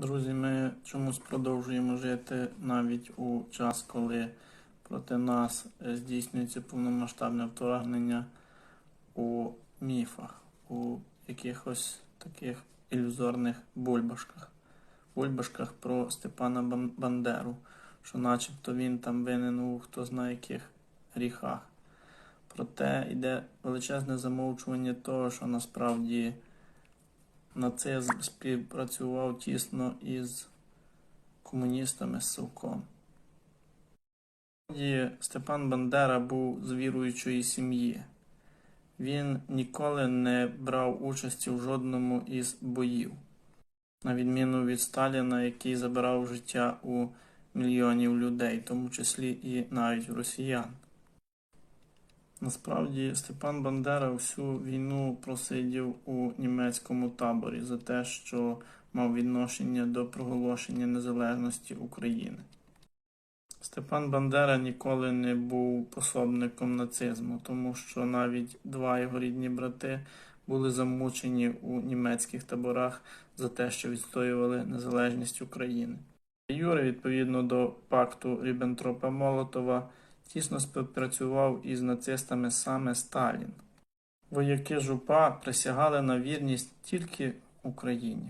Друзі, ми чомусь продовжуємо жити навіть у час, коли проти нас здійснюється повномасштабне вторгнення у міфах, у якихось таких ілюзорних бульбашках. Бульбашках про Степана Бандеру, що начебто він там винен у хто знає яких гріхах. Проте йде величезне замовчування того, що насправді нацизм співпрацював тісно із комуністами з Совком. Степан Бандера був з віруючої сім'ї. Він ніколи не брав участі в жодному із боїв, на відміну від Сталіна, який забирав життя у мільйонів людей, в тому числі і навіть росіян. Насправді Степан Бандера всю війну просидів у німецькому таборі за те, що мав відношення до проголошення незалежності України. Степан Бандера ніколи не був пособником нацизму, тому що навіть два його рідні брати були замучені у німецьких таборах за те, що відстоювали незалежність України. Юрій, відповідно до пакту Ріббентропа Молотова, тісно співпрацював із нацистами саме Сталін. Вояки жупа присягали на вірність тільки Україні.